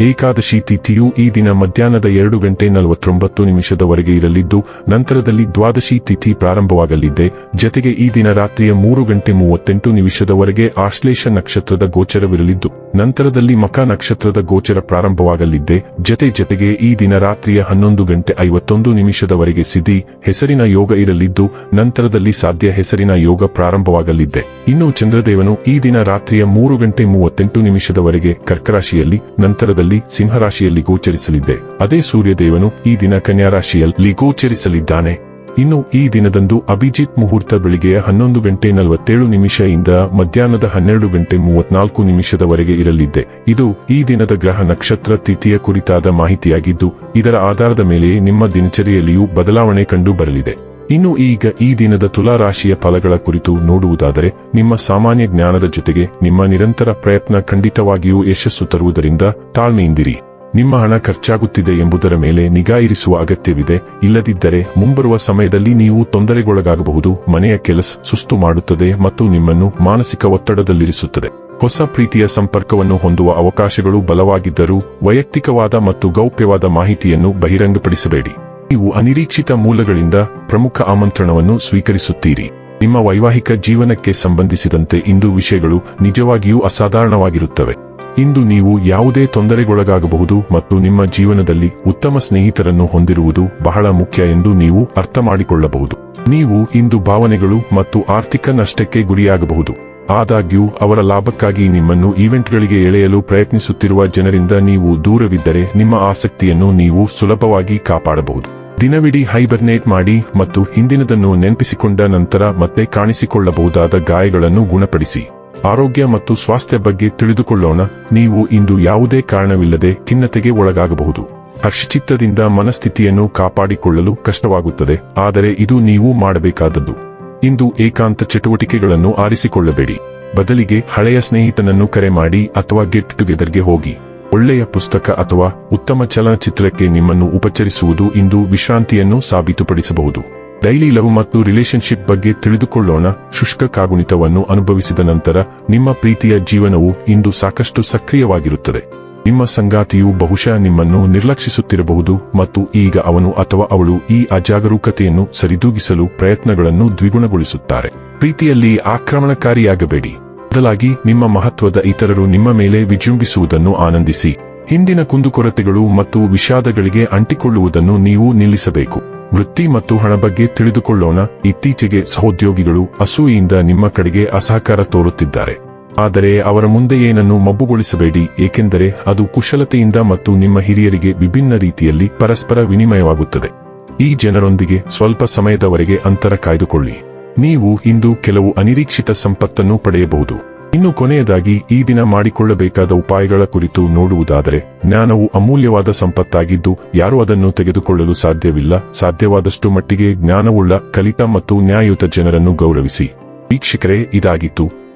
ಏಕಾದಶಿ ತಿಥಿಯು ಈ ದಿನ ಮಧ್ಯಾಹ್ನದ ಎರಡು ಗಂಟೆ ನಲವತ್ತೊಂಬತ್ತು ನಿಮಿಷದವರೆಗೆ ಇರಲಿದ್ದು, ನಂತರದಲ್ಲಿ ದ್ವಾದಶಿ ತಿಥಿ ಪ್ರಾರಂಭವಾಗಲಿದೆ. ಜತೆಗೆ ಈ ದಿನ ರಾತ್ರಿಯ ಮೂರು ಗಂಟೆ ಮೂವತ್ತೆಂಟು ನಿಮಿಷದವರೆಗೆ ಆಶ್ಲೇಷ ನಕ್ಷತ್ರದ ಗೋಚರವಿರಲಿದ್ದು, ನಂತರದಲ್ಲಿ ಮಕ ನಕ್ಷತ್ರದ ಗೋಚರ ಪ್ರಾರಂಭವಾಗಲಿದೆ. ಜತೆ ಜತೆಗೆ ಈ ದಿನ ರಾತ್ರಿಯ ಹನ್ನೊಂದು ಗಂಟೆ ಐವತ್ತೊಂದು ನಿಮಿಷದವರೆಗೆ ಸಿದ್ಧಿ, ಹೆಸರಿನ ಯೋಗ ಇರಲಿದ್ದು, ನಂತರದಲ್ಲಿ ಸಾಧ್ಯ ಹೆಸರಿನ ಯೋಗ ಪ್ರಾರಂಭವಾಗಲಿದೆ. ಇನ್ನು ಚಂದ್ರದೇವನು ಈ ದಿನ ರಾತ್ರಿಯ ಮೂರು ಗಂಟೆ ಮೂವತ್ತೆಂಟು ನಿಮಿಷದವರೆಗೆ ಕರ್ಕರಾಶಿಯಲ್ಲಿ, ನಂತರದಲ್ಲಿ ಸಿಂಹರಾಶಿಯಲ್ಲಿ ಗೋಚರಿಸಲಿದ್ದೆ. ಅದೇ ಸೂರ್ಯದೇವನು ಈ ದಿನ ಕನ್ಯಾ ರಾಶಿಯಲ್ಲಿ ಗೋಚರಿಸಲಿದ್ದಾನೆ. ಇನ್ನು ಈ ದಿನದಂದು ಅಭಿಜಿತ್ ಮುಹೂರ್ತ ಬೆಳಿಗ್ಗೆ ಹನ್ನೊಂದು ಗಂಟೆ ನಲವತ್ತೇಳು ಇಂದ ಮಧ್ಯಾಹ್ನದ ಹನ್ನೆರಡು ಗಂಟೆ ಮೂವತ್ನಾಲ್ಕು ನಿಮಿಷದವರೆಗೆ ಇರಲಿದ್ದೆ. ಇದು ಈ ದಿನದ ಗ್ರಹ ನಕ್ಷತ್ರ ತಿಥಿಯ ಕುರಿತಾದ ಮಾಹಿತಿಯಾಗಿದ್ದು, ಇದರ ಆಧಾರದ ಮೇಲೆ ನಿಮ್ಮ ದಿನಚರಿಯಲ್ಲಿಯೂ ಬದಲಾವಣೆ ಕಂಡು ಬರಲಿದೆ. ಇನ್ನು ಈಗ ಈ ದಿನದ ತುಲಾ ರಾಶಿಯ ಫಲಗಳ ಕುರಿತು ನೋಡುವುದಾದರೆ, ನಿಮ್ಮ ಸಾಮಾನ್ಯ ಜ್ಞಾನದ ಜೊತೆಗೆ ನಿಮ್ಮ ನಿರಂತರ ಪ್ರಯತ್ನ ಖಂಡಿತವಾಗಿಯೂ ಯಶಸ್ಸು ತರುವುದರಿಂದ ತಾಳ್ಮೆಯಿಂದಿರಿ. ನಿಮ್ಮ ಹಣ ಖರ್ಚಾಗುತ್ತಿದೆ ಎಂಬುದರ ಮೇಲೆ ನಿಗಾ ಇರಿಸುವ ಅಗತ್ಯವಿದೆ. ಇಲ್ಲದಿದ್ದರೆ ಮುಂಬರುವ ಸಮಯದಲ್ಲಿ ನೀವು ತೊಂದರೆಗೊಳಗಾಗಬಹುದು. ಮನೆಯ ಕೆಲಸ ಸುಸ್ತು ಮಾಡುತ್ತದೆ ಮತ್ತು ನಿಮ್ಮನ್ನು ಮಾನಸಿಕ ಒತ್ತಡದಲ್ಲಿರಿಸುತ್ತದೆ. ಹೊಸ ಪ್ರೀತಿಯ ಸಂಪರ್ಕವನ್ನು ಹೊಂದುವ ಅವಕಾಶಗಳು ಬಲವಾಗಿದ್ದರೂ ವೈಯಕ್ತಿಕವಾದ ಮತ್ತು ಗೌಪ್ಯವಾದ ಮಾಹಿತಿಯನ್ನು ಬಹಿರಂಗಪಡಿಸಬೇಡಿ. ನೀವು ಅನಿರೀಕ್ಷಿತ ಮೂಲಗಳಿಂದ ಪ್ರಮುಖ ಆಮಂತ್ರಣವನ್ನು ಸ್ವೀಕರಿಸುತ್ತೀರಿ. ನಿಮ್ಮ ವೈವಾಹಿಕ ಜೀವನಕ್ಕೆ ಸಂಬಂಧಿಸಿದಂತೆ ಇಂದು ವಿಷಯಗಳು ನಿಜವಾಗಿಯೂ ಅಸಾಧಾರಣವಾಗಿರುತ್ತವೆ. ಇಂದು ನೀವು ಯಾವುದೇ ತೊಂದರೆಗೊಳಗಾಗಬಹುದು ಮತ್ತು ನಿಮ್ಮ ಜೀವನದಲ್ಲಿ ಉತ್ತಮ ಸ್ನೇಹಿತರನ್ನು ಹೊಂದಿರುವುದು ಬಹಳ ಮುಖ್ಯ ಎಂದು ನೀವು ಅರ್ಥ ಮಾಡಿಕೊಳ್ಳಬಹುದು ನೀವು ಇಂದು ಭಾವನೆಗಳು ಮತ್ತು ಆರ್ಥಿಕ ನಷ್ಟಕ್ಕೆ ಗುರಿಯಾಗಬಹುದು. ಆದಾಗ್ಯೂ, ಅವರ ಲಾಭಕ್ಕಾಗಿ ನಿಮ್ಮನ್ನು ಈವೆಂಟ್ಗಳಿಗೆ ಎಳೆಯಲು ಪ್ರಯತ್ನಿಸುತ್ತಿರುವ ಜನರಿಂದ ನೀವು ದೂರವಿದ್ದರೆ ನಿಮ್ಮ ಆಸಕ್ತಿಯನ್ನು ನೀವು ಸುಲಭವಾಗಿ ಕಾಪಾಡಬಹುದು. ದಿನವಿಡೀ ಹೈಬರ್ನೇಟ್ ಮಾಡಿ ಮತ್ತು ಹಿಂದಿನದನ್ನು ನೆನಪಿಸಿಕೊಂಡ ನಂತರ ಮತ್ತೆ ಕಾಣಿಸಿಕೊಳ್ಳಬಹುದಾದ ಗಾಯಗಳನ್ನು ಗುಣಪಡಿಸಿ. ಆರೋಗ್ಯ ಮತ್ತು ಸ್ವಾಸ್ಥ್ಯ ಬಗ್ಗೆ ತಿಳಿದುಕೊಳ್ಳೋಣ, ನೀವು ಇಂದು ಯಾವುದೇ ಕಾರಣವಿಲ್ಲದೆ ಖಿನ್ನತೆಗೆ ಒಳಗಾಗಬಹುದು. ಹರ್ಷಚಿತ್ತದಿಂದ ಮನಸ್ಥಿತಿಯನ್ನು ಕಾಪಾಡಿಕೊಳ್ಳಲು ಕಷ್ಟವಾಗುತ್ತದೆ, ಆದರೆ ಇದು ನೀವು ಮಾಡಬೇಕಾದದ್ದು. ಇಂದು ಏಕಾಂತ ಚಟುವಟಿಕೆಗಳನ್ನು ಆರಿಸಿಕೊಳ್ಳಬೇಡಿ. ಬದಲಿಗೆ ಹಳೆಯ ಸ್ನೇಹಿತನನ್ನು ಕರೆ ಮಾಡಿ ಅಥವಾ ಗೆಟ್ ಟುಗೆದರ್ಗೆ ಹೋಗಿ. ಒಳ್ಳೆಯ ಪುಸ್ತಕ ಅಥವಾ ಉತ್ತಮ ಚಲನಚಿತ್ರಕ್ಕೆ ನಿಮ್ಮನ್ನು ಉಪಚರಿಸುವುದು ಇಂದು ವಿಶ್ರಾಂತಿಯನ್ನು ಸಾಬೀತುಪಡಿಸಬಹುದು. ಡೈಲಿ ಲವ್ ಮತ್ತು ರಿಲೇಶನ್ಶಿಪ್ ಬಗ್ಗೆ ತಿಳಿದುಕೊಳ್ಳೋಣ. ಶುಷ್ಕ ಕಾಗುಣಿತವನ್ನು ಅನುಭವಿಸಿದ ನಂತರ ನಿಮ್ಮ ಪ್ರೀತಿಯ ಜೀವನವು ಇಂದು ಸಾಕಷ್ಟು ಸಕ್ರಿಯವಾಗಿರುತ್ತದೆ. ನಿಮ್ಮ ಸಂಗಾತಿಯು ಬಹುಶಃ ನಿಮ್ಮನ್ನು ನಿರ್ಲಕ್ಷಿಸುತ್ತಿರಬಹುದು ಮತ್ತು ಈಗ ಅವನು ಅಥವಾ ಅವಳು ಈ ಅಜಾಗರೂಕತೆಯನ್ನು ಸರಿದೂಗಿಸಲು ಪ್ರಯತ್ನಗಳನ್ನು ದ್ವಿಗುಣಗೊಳಿಸುತ್ತಾರೆ. ಪ್ರೀತಿಯಲ್ಲಿ ಆಕ್ರಮಣಕಾರಿಯಾಗಬೇಡಿ. ಬದಲಾಗಿ ನಿಮ್ಮ ಮಹತ್ವದ ಇತರರು ನಿಮ್ಮ ಮೇಲೆ ವಿಜೃಂಭಿಸುವುದನ್ನು ಆನಂದಿಸಿ. ಹಿಂದಿನ ಕುಂದುಕೊರತೆಗಳು ಮತ್ತು ವಿಷಾದಗಳಿಗೆ ಅಂಟಿಕೊಳ್ಳುವುದನ್ನು ನೀವು ನಿಲ್ಲಿಸಬೇಕು. ವೃತ್ತಿ ಮತ್ತು ಹಣ ಬಗ್ಗೆ ತಿಳಿದುಕೊಳ್ಳೋಣ. ಇತ್ತೀಚೆಗೆ ಸಹೋದ್ಯೋಗಿಗಳು ಅಸೂಯಿಯಿಂದ ನಿಮ್ಮ ಕಡೆಗೆ ಅಸಹಕಾರ ತೋರುತ್ತಿದ್ದಾರೆ. ಆದರೆ ಅವರ ಮುಂದೆ ಏನನ್ನು ಮಬ್ಬುಗೊಳಿಸಬೇಡಿ, ಏಕೆಂದರೆ ಅದು ಕುಶಲತೆಯಿಂದ ಮತ್ತು ನಿಮ್ಮ ಹಿರಿಯರಿಗೆ ವಿಭಿನ್ನ ರೀತಿಯಲ್ಲಿ ಪರಸ್ಪರ ವಿನಿಮಯವಾಗುತ್ತದೆ. ಈ ಜನರೊಂದಿಗೆ ಸ್ವಲ್ಪ ಸಮಯದವರೆಗೆ ಅಂತರ ಕಾಯ್ದುಕೊಳ್ಳಿ. ನೀವು ಇಂದು ಕೆಲವು ಅನಿರೀಕ್ಷಿತ ಸಂಪತ್ತನ್ನು ಪಡೆಯಬಹುದು. ಇನ್ನು ಕೊನೆಯದಾಗಿ, ಈ ದಿನ ಮಾಡಿಕೊಳ್ಳಬೇಕಾದ ಉಪಾಯಗಳ ಕುರಿತು ನೋಡುವುದಾದರೆ, ಜ್ಞಾನವು ಅಮೂಲ್ಯವಾದ ಸಂಪತ್ತಾಗಿದ್ದು, ಯಾರೂ ಅದನ್ನು ತೆಗೆದುಕೊಳ್ಳಲು ಸಾಧ್ಯವಿಲ್ಲ. ಸಾಧ್ಯವಾದಷ್ಟು ಮಟ್ಟಿಗೆ ಜ್ಞಾನವುಳ್ಳ ಕಲಿತ ಮತ್ತು ನ್ಯಾಯಯುತ ಜನರನ್ನು ಗೌರವಿಸಿ. ವೀಕ್ಷಕರೇ, ಇದಾಗಿತ್ತು